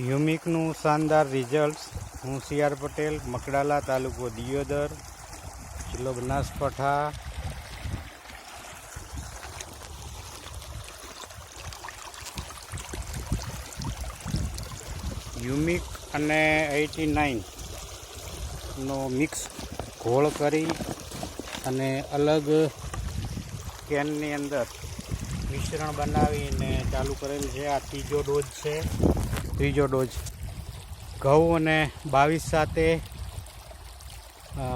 યુમિકનું શાનદાર રિઝલ્ટ. હું C R Patel, મકડાલા તાલુકો દિયોદર, જિલ્લો બનાસકાંઠા. યુમિક અને એટી નાઇનનો મિક્સ ઘોળ કરી અને અલગ કેનની અંદર મિશ્રણ બનાવીને ચાલુ કરેલ છે. આ ત્રીજો ડોઝ છે. ત્રીજો ડોઝ. ઘઉં અને બાવીસ સાતે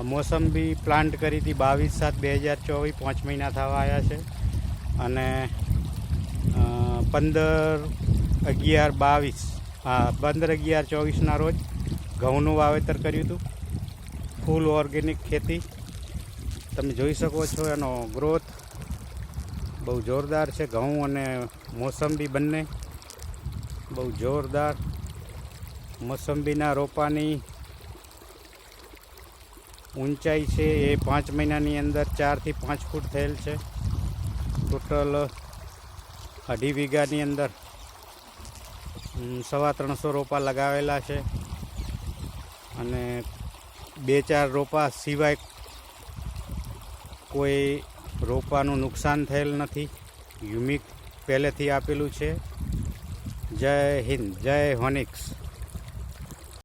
મોસંબી પ્લાન્ટ કરી હતી બાવીસ સાત બે હજાર ચોવીસ, પાંચ મહિના થવા આવ્યા છે. અને પંદર અગિયાર બાવીસ, હા, પંદર અગિયાર ચોવીસના રોજ ઘઉંનું વાવેતર કર્યું હતું. ફૂલ ઓર્ગેનિક ખેતી. તમે જોઈ શકો છો એનો ગ્રોથ બહુ જોરદાર છે. ઘઉં અને મોસંબી બંને બહુ જોરદાર મોસંબીના રોપાની ઊંચાઈ છે એ પાંચ મહિનાની અંદર ચારથી પાંચ ફૂટ થયેલ છે. ટોટલ અઢી વીઘાની અંદર સવા ત્રણસો રોપા લગાવેલા છે અને બે ચાર રોપા સિવાય કોઈ રોપાનું નુકસાન થયેલ નથી. યુમિક પહેલેથી આપેલું છે. જય હિન્દ જય હોનિક્સ.